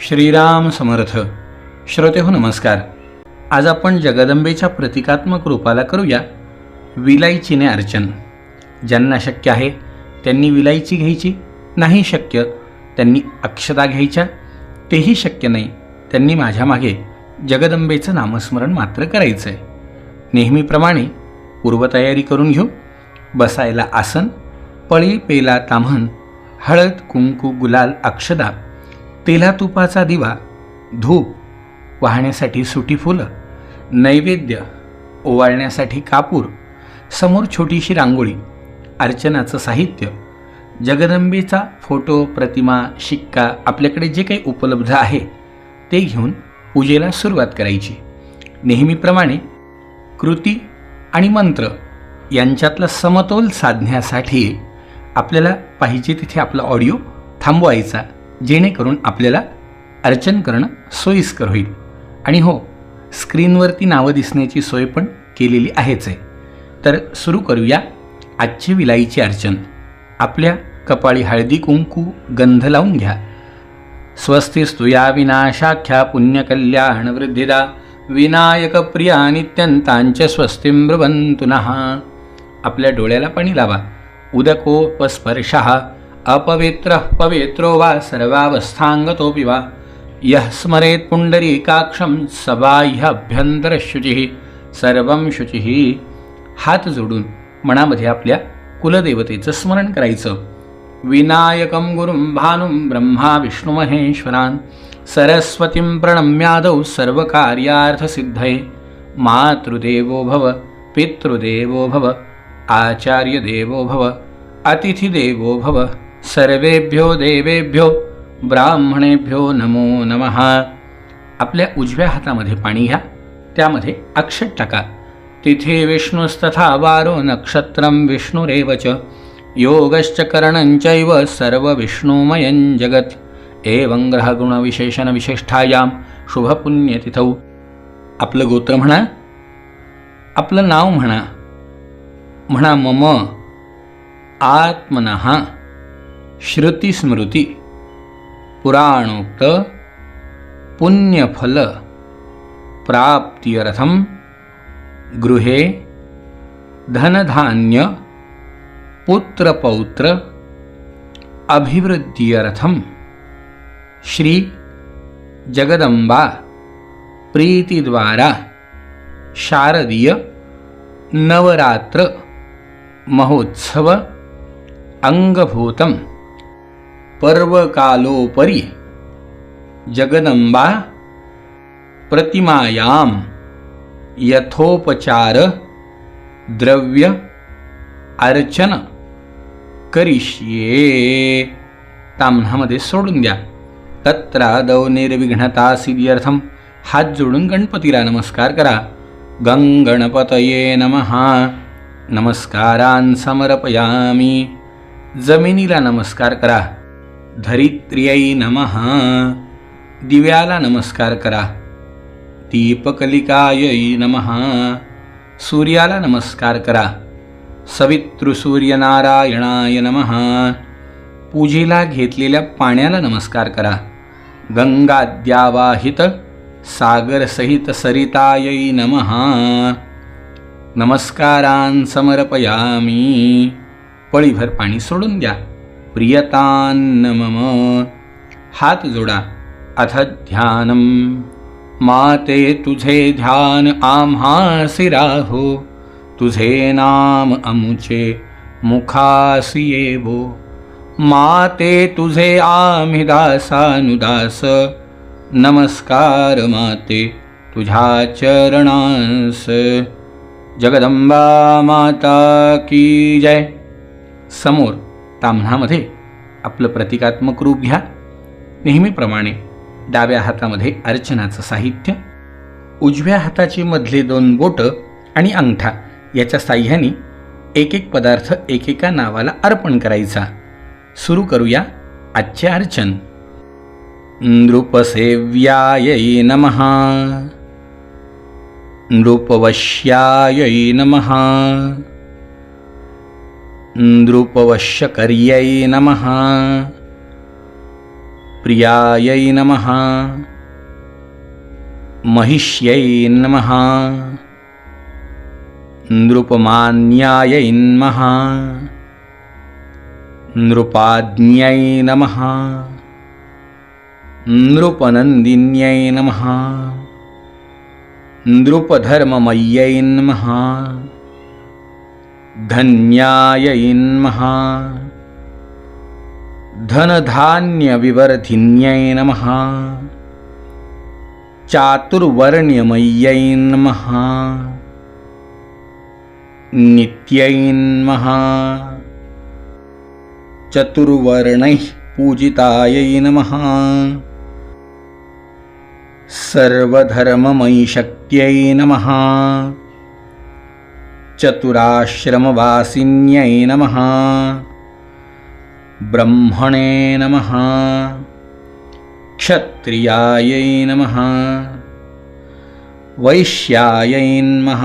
श्रीराम समर्थ. श्रोते हो नमस्कार. आज आपण जगदंबेच्या प्रतिकात्मक रूपाला करूया विलायचीने अर्चन. ज्यांना शक्य आहे त्यांनी विलायची घ्यायची. नाही शक्य त्यांनी अक्षता घ्यायच्या. तेही शक्य नाही त्यांनी माझ्या मागे जगदंबेचं नामस्मरण मात्र करायचं आहे नेहमीप्रमाणे पूर्वतयारी करून घेऊ. बसायला आसन पळी पेला ताम्हण हळद कुंकू गुलाल अक्षदा तेला तुपाचा दिवा धूप वाहण्यासाठी सुटी फुलं नैवेद्य ओवाळण्यासाठी कापूर समोर छोटीशी रांगोळी अर्चनाचं साहित्य जगदंबेचा फोटो प्रतिमा शिक्का आपल्याकडे जे काही उपलब्ध आहे ते घेऊन पूजेला सुरुवात करायची. नेहमीप्रमाणे कृती आणि मंत्र यांच्यातला समतोल साधण्यासाठी आपल्याला पाहिजे तिथे आपला ऑडिओ थांबवायचा. जेणेकरून आपल्याला अर्चन करणं सोयीस्कर होईल. आणि हो स्क्रीनवरती नावं दिसण्याची सोय पण केलेली आहेच आहे. तर सुरू करूया आजची विलाईची अर्चन. आपल्या कपाळी हळदी कुंकू गंध लावून घ्या. स्वस्तिस्तु या विनाशाख्या पुण्यकल्याण वृद्धिदा. विनायक प्रिया नित्यंतांचे स्वस्ती ब्रुवन्तु आपल्या डोळ्याला पाणी लावा. उदकोपस्पर्श. अपवित्र पवित्रो वा सर्वावस्थाङ्गतोऽपि वा। यः स्मरेत् पुण्डरीकाक्षं सबाह्याभ्यन्तरशुचिः सर्वं शुचिः। हात जोडून मनामध्ये आपल्या कुलदेवतेचं स्मरण करायचं। विनायकं गुरुं भानुं ब्रह्मा विष्णुमहेश्वरान् सरस्वतीं प्रणम्यादौ सर्वकार्यार्थसिद्धये। मातृदेवो भव पितृदेवो भव आचार्यदेवो भव अतिथिदेवो भव। सर्वेभ्यो देवेभ्यो ब्राह्मणेभ्यो नमो नमः. आपल्या उजव्या हातामध्ये पाणी घ्या त्यामध्ये अक्षत टाका. तिथे विष्णुस्तथा वारो नक्षत्रं विष्णुरेव च योगश्च सर्व विष्णुमयं जगत्. एवं ग्रहगुणविशेषणविशेष्ठायां शुभपुण्यतिथौ. आपलं गोत्र म्हणा आपलं नाव म्हणा म्हणा मम आत्मनहा श्रुतिस्मृती पुराणोक्त। पुण्यफल। प्राप्त्यर्थं गृहे। धनधान्य। पुत्रपौत्र। अभिवृद्ध्यर्थं श्री जगदंबा प्रीतिद्वारा। शारदीय। नवरात्र। महोत्सव। अंगभूतं पर्वकालोपरि जगदंबा प्रतिमायां यथोपचार द्रव्य अर्चन करिष्ये। ताम्हणामध्ये सोडून द्या। तत्रादौ निर्विघ्नता सिद्ध्यर्थम हात जोडून गणपतीला नमस्कार करा। गंगणपतये नमः। नमस्कारान् समर्पयामी। जमिनीला नमस्कार करा। धरित्र्यै नमः। दिव्याला नमस्कार करा। दीपकलिकायै नमः। सूर्याला नमस्कार करा। सवितृसूर्यनारायणाय नमः। पूजेला घेतलेल्या पाण्याला नमस्कार करा। गंगाद्यावाहित सागरसहित सरितायै नमः। नमस्कारान् समर्पयामी। पळीभर पाणी सोडून द्या। प्रियतान्न मम हात जोडा अथ ध्यानं माते तुझे ध्यान आम्हासी राहो तुझे नाम अमुचे मुखासी येवो माते तुझे आम्ही दासानुदास। नमस्कार माते तुझ्या चरणांस। जगदंबा माता की जय। समोर ताम्हणामध्ये आपलं प्रतिकात्मक रूप घ्या. नेहमीप्रमाणे डाव्या हातामध्ये अर्चनाचं साहित्य उजव्या हाताची मधले दोन बोटं आणि अंगठा याच्या साह्याने एक एक पदार्थ एकेका नावाला अर्पण करायचा. सुरू करूया आजचे अर्चन. नृपसेव्यायै नमः. नृपवश्यायै नमः. नृपवश्यकर्यै नमः। प्रियायै नमः। महिष्यै नमः। नृपमान्यायै नमः। नृपाज्ञै नमः। नृपनन्दिन्यै नमः। नृपधर्ममय्यै नमः धन्यायै धनधान्यविवर्धिन्यै नमः चातुर्वर्ण्यमय्यै नमः नित्यै नमः चतुर्वर्णैः पूजितायै नमः सर्वधर्ममयि शक्त्यै नमः चतुराश्रमवासिन्यै नमः। ब्रह्मणे नमः। क्षत्रियायै नमः। वैश्यायै नमः।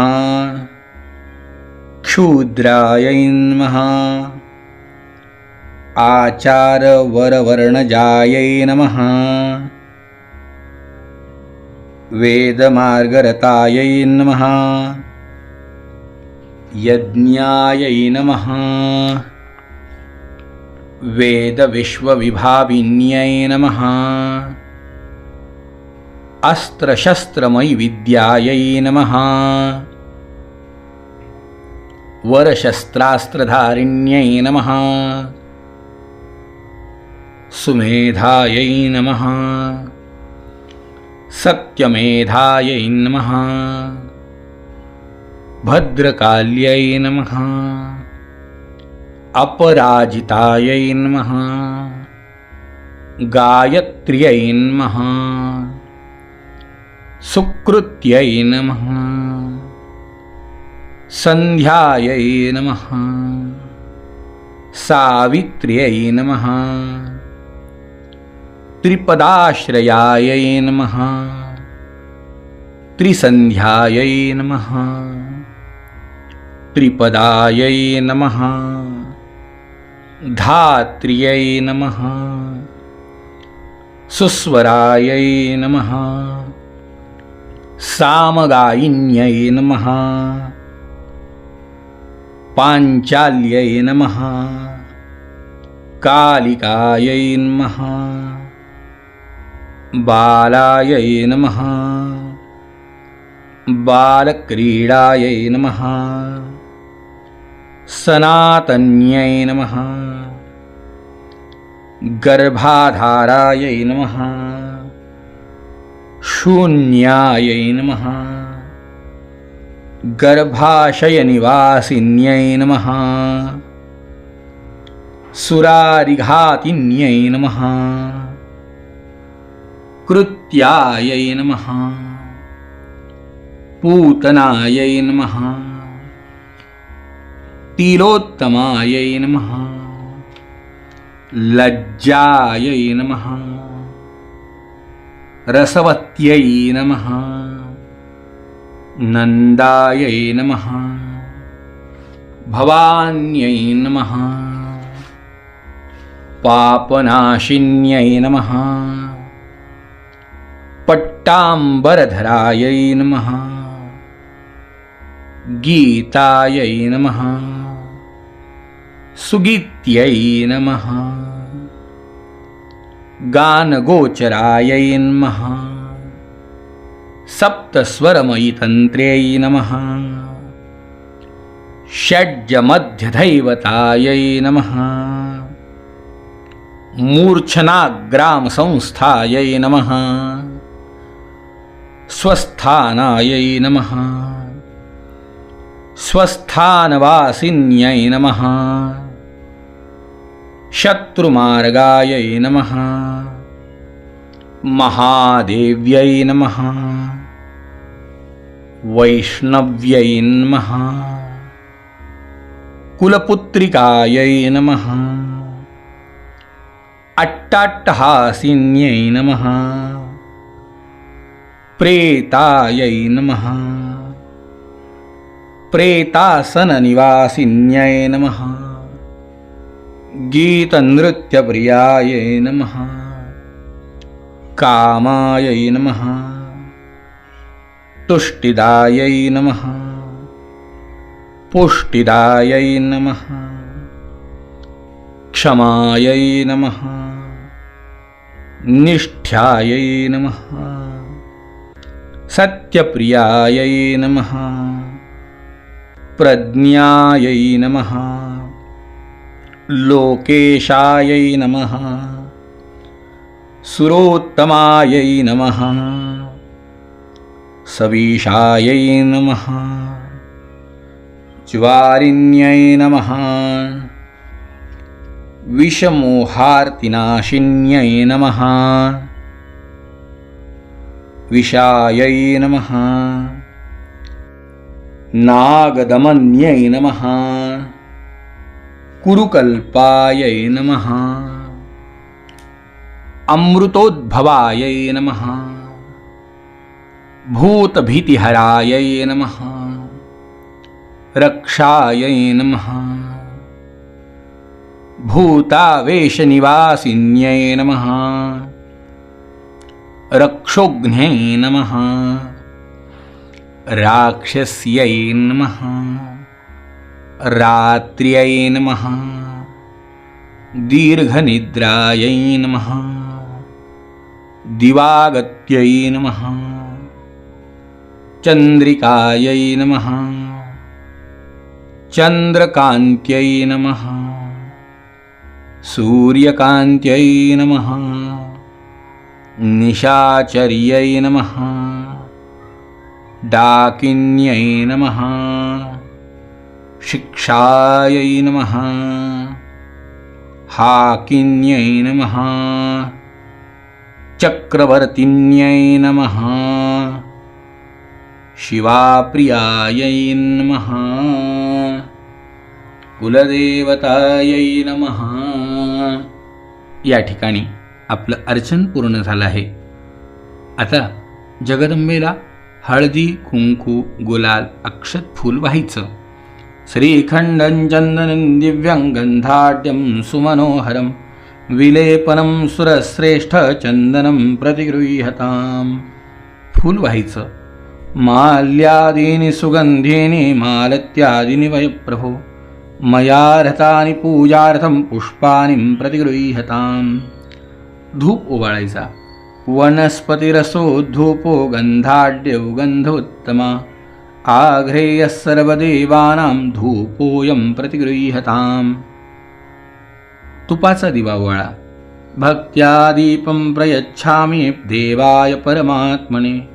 क्षूद्रायै नमः। आचारवरवर्णजायै नमः। वेदमार्गरतायै नमः यज्ञायै नमः। वेदविश्वविभाविन्यै नमः। अस्त्रशस्त्रमयि विद्यायै नमः। वरशस्त्रास्त्रधारिण्यै नमः। सुमेधायै नमः। सत्यमेधायै नमः भद्रकाल्यै नमः। अपराजितायै नमः। गायत्र्यै नमः। सुकृत्यै नमः। सन्ध्यायै नमः। सावित्र्यै नमः। त्रिपदाश्रयायै नमः। त्रिसन्ध्यायै नमः त्रिपदायै नमः। धात्र्यै नमः। सुस्वरायै नमः। सामगायिन्यै नमः। पाञ्चाल्यै नमः। कालिकायै नमः। बालायै नमः। बालक्रीडायै नमः सनातन्यै नमः। गर्भाधारायै नमः। शून्यायै नमः। गर्भाशयनिवासिन्यै नमः। सुरारिघातिन्यै नमः। कृत्यायै नमः। पूतनायै नमः। तिलोत्तमायै नमः। लज्जायै नमः। रसवत्यै नमः। नन्दायै नमः। भवान्यै नमः। पापनाशिन्यै नमः। पट्टाम्बरधरायै नमः। गीतायै नमः। सुगीत्यै नमः। गानगोचरायै नमः सप्तस्वरमयि तन्त्र्यै नमः। षड्जमध्यदैवतायै नमः। मूर्छनाग्रामसंस्थायै नमः। स्वस्थानायै नमः। स्वस्थानवासिन्यै नमः शत्रुमार्गायै नमः। महादेव्यै नमः। वैष्णव्यै नमः। कुलपुत्रिकायै नमः। अट्टाट्टहासिन्यै नमः। प्रेतायै नमः। प्रेतासननिवासिन्यै नमः। गीतनृत्यप्रियायै नमः। कामायै नमः। तुष्टिदायै नमः। पुष्टिदायै नमः। क्षमायै नमः। निष्ठ्यायै नमः। सत्यप्रियायै नमः। प्रज्ञायै नमः लोकेशायै नमः। सुरोत्तमायै नमः। सवीशायै नमः। ज्वारिन्यै नमः। विषमोहार्तिनाशिन्यै नमः। विशायै नमः। नागदमन्यै नमः कुरुकल्पायै नमः। अमृतोद्भवायै नमः। भूतभीतिहरायै नमः। रक्षायै नमः। भूतावेशनिवासिन्यै नमः। रक्षोघ्न्यै नमः। राक्षस्यै नमः रात्र्यै नमः। दीर्घनिद्रायै नमः। दिवागत्यै नमः। चन्द्रिकायै नमः। चन्द्रकान्त्यै नमः। सूर्यकान्त्यै नमः। निशाचर्यै नमः। डाकिन्यै नमः शिक्षायै नमः। हाकिन्यै नमः। चक्रवर्तिन्यै नमः। शिवाप्रियायै नमः। कुलदेवतायै नमः। या ठिकाणी आपलं अर्चन पूर्ण झालं आहे. आता जगदंबेला हळदी कुंकू गुलाल अक्षत फूल व्हायचं. श्रीखंडं चन्दनं दिव्यं गन्धाढ्यं सुमनोहरं विलेपनं सुरश्रेष्ठचन्दनं प्रतिगृह्यतां फूल व्हायचं माल्यादीनि सुगन्धीनि मालत्यादीनि वयप्रभो। मयारथानि पूजार्थं पुष्पाणि प्रतिगृह्यताम्। धूप ओवाळायचा। वनस्पतिरसो धूपो गंधाढ्यौ गन्धोत्तमा आघ्रेयः सर्वदेवानां धूपोऽयं प्रतिगृह्यताम्। तुपाचा दिवा वळा भक्त्या दीपं प्रयच्छामि देवाय परमात्मने।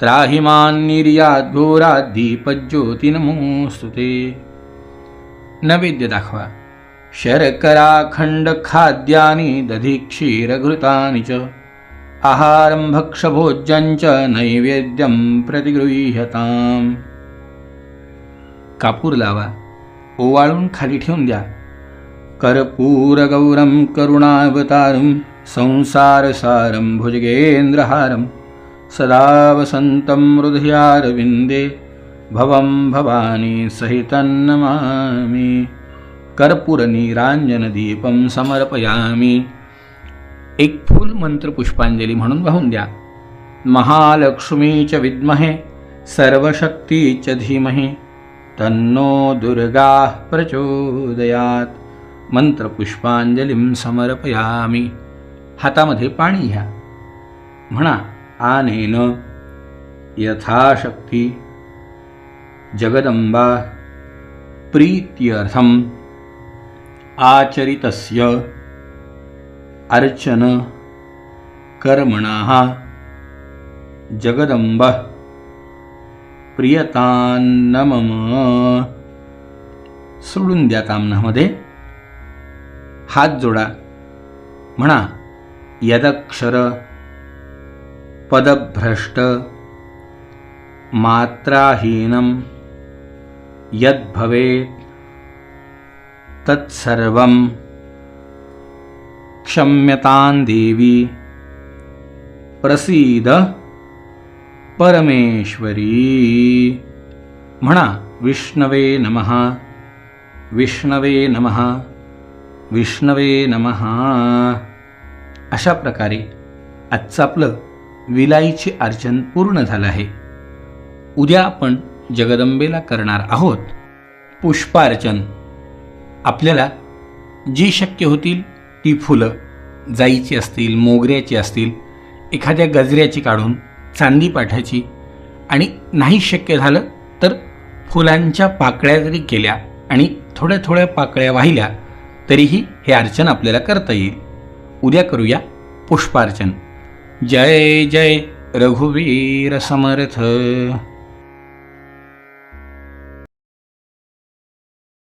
त्राहि मान्निर्याद्घोरात् ते। नैवेद्य दाखवा। शर्कराखण्डखाद्यानि दधि क्षीरघृतानि च। आहारं भक्षभोज्यं च नैवेद्यं प्रतिगृह्यताम्। कापूर लावा ओवाळून खाली ठेवून द्या। कर्पूरगौरं करुणावतारं संसारसारं भुजगेन्द्रहारं सदा वसन्तं हृदयारविन्दे भवं भवानी सहितं नमामि। कर्पूरनीराञ्जनदीपं समर्पयामि। एक फूल मंत्र पुष्पांजली म्हणून वाहून द्या. महालक्ष्मी च विद्महे सर्वशक्ती च धीमहे तन्नो दुर्गा प्रचोदयात. मंत्र पुष्पांजलीं समर्पयामी. हातामध्ये पाणी घ्या. म्हणा आनेन यथाशक्ती. जगदंबा प्रीत्यर्थम. आचरितस्य अर्चन कर्मणः जगदंब प्रियतान्नमम। सोडून द्या तामनामध्ये. हात जोडा. म्हणा यदक्षर पदभ्रष्ट मात्राहीनं यद्भवेत् तत्सर्वं क्षम्यतां देवी। प्रसीद परमेश्वरी। म्हणा विष्णवे नमः। विष्णवे नमः। विष्णवे नमः। अशा प्रकारे आजचं आपलं विलाईचे अर्चन पूर्ण झालं आहे. उद्या आपण जगदंबेला करणार आहोत पुष्पार्चन. आपल्याला जी शक्य होतील ती फुलं जाईची असतील मोगऱ्याची असतील एखाद्या गजऱ्याची काढून चांदी पाठाची आणि नाही शक्य झालं तर फुलांच्या पाकळ्या जरी केल्या आणि थोड्या थोड्या पाकळ्या वाहिल्या तरीही हे अर्चन आपल्याला करता येईल. उद्या करूया पुष्पार्चन. जय जय रघुवीर समर्थ.